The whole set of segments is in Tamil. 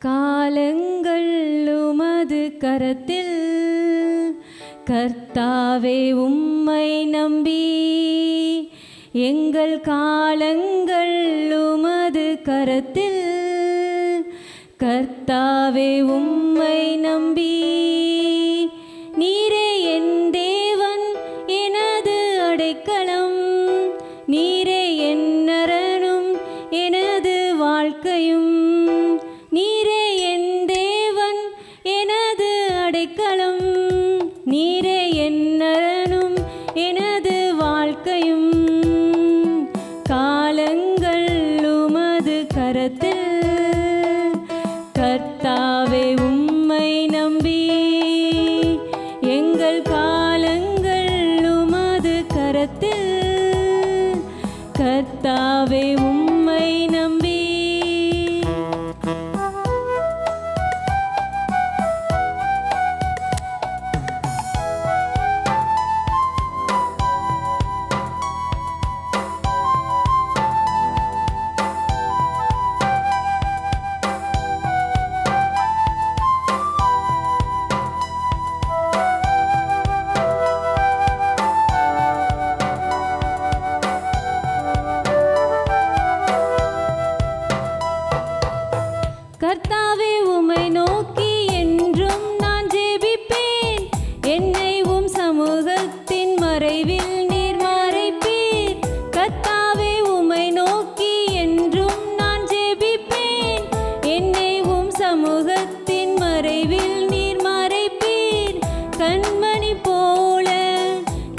காலங்கள் உமது கரத்தில் கர்த்தாவே உம்மை நம்பி. எங்கள் காலங்கள் உமது கரத்தில் கர்த்தாவே உம்மை நீரே என் நலனும் எனது வாழ்க்கையும். காலங்கள் உமது கரத்தில். கர்த்தாவே உம்மை நம்பி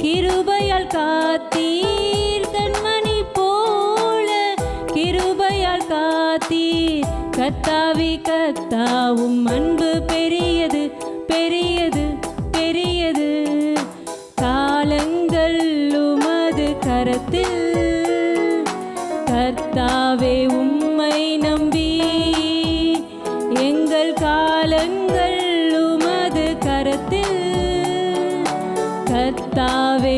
கிருபையால் காத்தீர் கண்மணி போல. கிருபையால் காத்தீர் கத்தாவி கத்தாவும் அன்பு பெரியது பெரியது பெரியது. காலங்கள் உமது கரத்தில். கர்த்தாவே உம்மை நம்பி. எங்கள் காலங்கள் கர்த்தாவே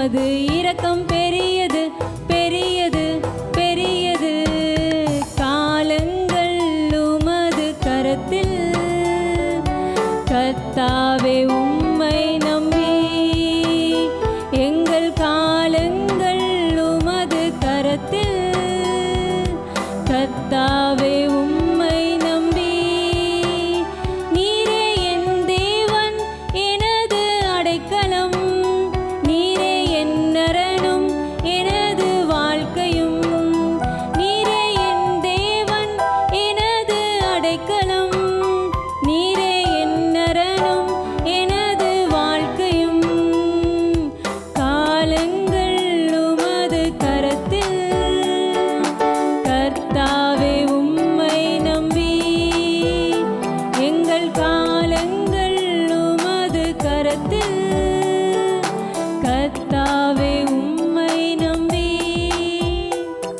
உமது भारत